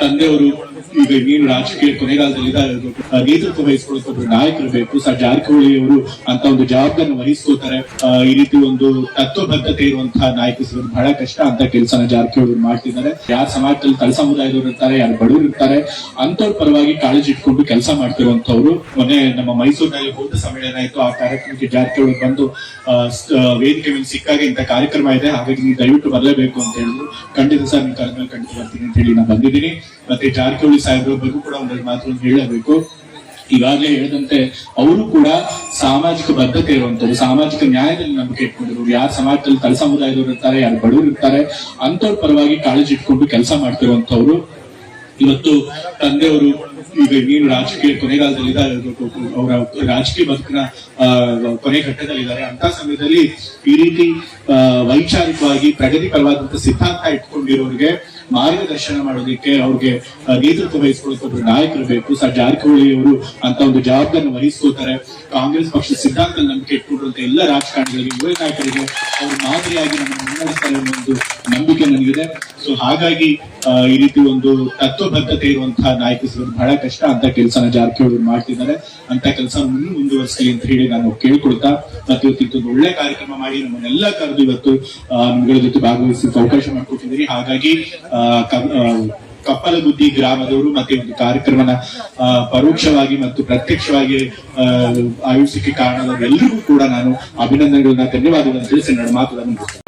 ತಂದೆಯವರು ಈಗ ನೀನು ರಾಜಕೀಯ ಕೊನೆಗಾಲದಲ್ಲಿ ನೇತೃತ್ವ ವಹಿಸ್ಕೊಳ್ತಾರೆ ನಾಯಕರು ಬೇಕು. ಸರ್ ಜಾರಕಿಹೊಳಿ ಅವರು ಅಂತ ಒಂದು ಜವಾಬ್ದಾರಿ ವಹಿಸ್ಕೋತಾರೆ. ಈ ರೀತಿ ಒಂದು ತತ್ವಬದ್ಧತೆ ಇರುವಂತಹ ನಾಯಕ ಬಹಳ ಕಷ್ಟ ಅಂತ ಕೆಲಸನ ಜಾರಕಿಹೊಳಿ ಮಾಡ್ತಿದ್ದಾರೆ. ಯಾರ ಸಮಾಜದಲ್ಲಿ ತಳ ಸಮುದಾಯದವರು ಇರ್ತಾರೆ, ಯಾರು ಬಡವರು ಇರ್ತಾರೆ ಅಂತವ್ರ ಪರವಾಗಿ ಕಾಳಜಿ ಇಟ್ಕೊಂಡು ಕೆಲಸ ಮಾಡ್ತಿರುವಂತವ್ರು ಮೊನ್ನೆ ನಮ್ಮ ಮೈಸೂರಿನಲ್ಲಿ ಹೋದ ಸಮ್ಮೇಳನ ಇತ್ತು ಆ ಕಾರ್ಯಕ್ರಮಕ್ಕೆ ಜಾರಕಿಹೊಳಿ ಬಂದು ವೇದಿಕೆ ಮೇಲೆ ಸಿಕ್ಕಾಗ ಇಂತ ಕಾರ್ಯಕ್ರಮ ಇದೆ. ಹಾಗಾಗಿ ನೀವು ದಯವಿಟ್ಟು ಬರಲೇಬೇಕು ಅಂತ ಹೇಳಿದ್ರು. ಖಂಡಿತ ಸರ್, ನಿಮ್ಮ ಮೇಲೆ ಖಂಡಿತ ಬರ್ತೀನಿ ಅಂತ ಹೇಳಿ ನಾನು ಬಂದಿದ್ದೀನಿ. ಮತ್ತೆ ಜಾರಕಿಹೊಳಿ ಸಾಹೇಬ್ರ ಬಗ್ಗೆ ಕೂಡ ಒಂದೆರಡು ಮಾತುಗಳನ್ನು ಹೇಳಬೇಕು. ಈಗಾಗಲೇ ಹೇಳಿದಂತೆ ಅವರು ಕೂಡ ಸಾಮಾಜಿಕ ಬದ್ಧತೆ ಇರುವಂತವ್ರು ಸಾಮಾಜಿಕ ನ್ಯಾಯದಲ್ಲಿ ನಂಬಿಕೆ ಇಟ್ಕೊಂಡಿರೋರು, ಯಾರು ಸಮಾಜದಲ್ಲಿ ತಲೆ ಸಮುದಾಯದವರು ಇರ್ತಾರೆ, ಯಾರು ಬಡವರು ಇರ್ತಾರೆ ಅಂತವ್ರ ಪರವಾಗಿ ಕಾಳಜಿ ಇಟ್ಕೊಂಡು ಕೆಲಸ ಮಾಡ್ತಿರುವಂತವ್ರು ಇವತ್ತು ತಂದೆಯವರು ಈಗ ನೀನು ರಾಜಕೀಯ ಕೊನೆಗಾಲದಲ್ಲಿ ಅವರ ರಾಜಕೀಯ ಬದುಕಿನ ಕೊನೆ ಘಟ್ಟದಲ್ಲಿದ್ದಾರೆ. ಅಂತ ಸಮಯದಲ್ಲಿ ಈ ರೀತಿ ವೈಚಾರಿಕವಾಗಿ ಪ್ರಗತಿಪರವಾದಂತ ಸಿದ್ಧಾಂತ ಇಟ್ಕೊಂಡಿರೋರಿಗೆ ಮಾರ್ಗದರ್ಶನ ಮಾಡೋದಕ್ಕೆ ಅವ್ರಿಗೆ ನೇತೃತ್ವ ವಹಿಸ್ಕೊಳ್ಳೋಕೆ ಒಬ್ರು ನಾಯಕರು ಬೇಕು. ಸರ್, ಜಾರಕಿಹೊಳಿ ಅವರು ಅಂತ ಒಂದು ಜವಾಬ್ದಾರಿ ವಹಿಸ್ಕೋತಾರೆ ಕಾಂಗ್ರೆಸ್ ಪಕ್ಷದ ಸಿದ್ಧಾಂತ ನಂಬಿಕೆ ಇಟ್ಕೊಂಡಿರುವಂತ ಎಲ್ಲ ರಾಜಕಾರಣಿಗಳಿಗೆ, ಯುವ ನಾಯಕರಿಗೆ ಅವರು ಮಾದರಿಯಾಗಿ ನಮ್ಮನ್ನು ಮುನ್ನಡೆಸ್ತಾರೆ ಒಂದು ನಂಬಿಕೆ ನನಗಿದೆ. ಸೊ ಹಾಗಾಗಿ ಈ ರೀತಿ ಒಂದು ತತ್ವಬದ್ಧತೆ ಇರುವಂತಹ ನಾಯಕ ಸಿಗೋದು ಬಹಳ ಕಷ್ಟ ಅಂತ ಕೆಲಸನ ಜಾರಕಿಹೊಳಿ ಮಾಡ್ತಿದ್ದಾರೆ. ಅಂತ ಕೆಲಸ ಮುಂದೆ ಮುಂದುವರಿಸಲಿ ಅಂತ ಹೇಳಿ ನಾನು ಕೇಳ್ಕೊಳ್ತಾ, ಮತ್ತೆ ಇವತ್ತು ಇದೊಂದು ಒಳ್ಳೆ ಕಾರ್ಯಕ್ರಮ ಮಾಡಿ ನಮ್ಮನ್ನೆಲ್ಲ ಕರೆದು ಇವತ್ತು ನಿಮ್ಗಳ ಜೊತೆ ಭಾಗವಹಿಸಿ ಅವಕಾಶ ಮಾಡಿಕೊಟ್ಟಿದ್ದೀರಿ. ಹಾಗಾಗಿ ಕಪ್ಪಲಗುದ್ದಿ ಗ್ರಾಮದವರು ಮತ್ತೆ ಒಂದು ಕಾರ್ಯಕ್ರಮನ ಪರೋಕ್ಷವಾಗಿ ಮತ್ತು ಪ್ರತ್ಯಕ್ಷವಾಗಿ ಆಯೋಜಿಸಕ್ಕೆ ಕಾರಣದವರೆಲ್ಲರಿಗೂ ಕೂಡ ನಾನು ಅಭಿನಂದನೆಗಳನ್ನ, ಧನ್ಯವಾದಗಳನ್ನು ತಿಳಿಸಿ ನನ್ನ ಮಾತುಗಳನ್ನು